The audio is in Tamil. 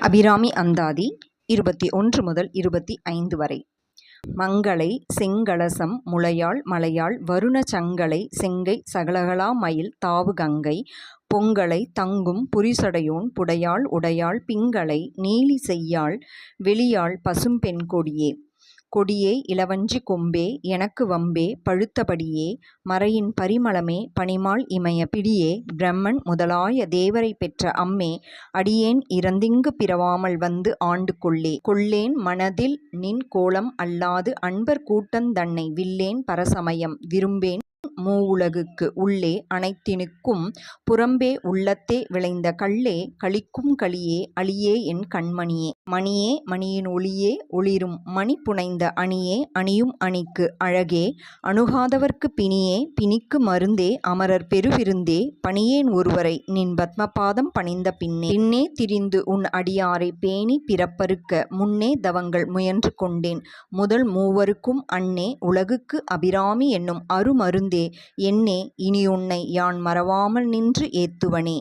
அபிராமி அந்தாதி இருபத்தி ஒன்று முதல் இருபத்தி ஐந்து வரை. மங்களை செங்கலசம் முளையாள் மலையாள் வருண சங்கலை செங்கை சகலகலா மயில் தாவு கங்கை பொங்கலை தங்கும் புரிசடையோன் புடையாள் உடையாள் பிங்களை நீலி செய்யாள் வெளியாள் பசும்பெண் கொடியே. கொடியே இளவஞ்சி கொம்பே எனக்கு வம்பே பழுத்தபடியே மறையின் பரிமளமே பனிமால் இமய பிடியே பிரம்மன் முதலாய தேவரை பெற்ற அம்மே அடியேன் இறந்திங்கு பிறவாமல் வந்து ஆண்டு கொள்ளே. கொள்ளேன் மனதில் நின் கோலம் அல்லாது அன்பர் கூட்டந்தன்னை வில்லேன் பரசமயம் விரும்பேன் மூவுலகுக்கு உள்ளே அனைத்தினுக்கும் புறம்பே உள்ளத்தே விளைந்த கள்ளே கழிக்கும் களியே அழியே என் கண்மணியே. மணியே மணியின் ஒளியே ஒளிரும் மணி புனைந்த அணியே அணியும் அணிக்கு அழகே. அணுகாதவர்க்கு பிணியே பிணிக்கு மருந்தே அமரர் பெருவிருந்தே. பணியேன் ஒருவரை நின் பத்மபாதம் பணிந்த பின்னே. பின்னே திரிந்து உன் அடியாரை பேணி பிறப்பறுக்க முன்னே தவங்கள் முயன்று கொண்டேன். முதல் மூவருக்கும் அன்னே உலகுக்கு அபிராமி என்னும் அருமருந்தே. என்னே உன்னை யான் மறவாமல் நின்று ஏத்துவனே.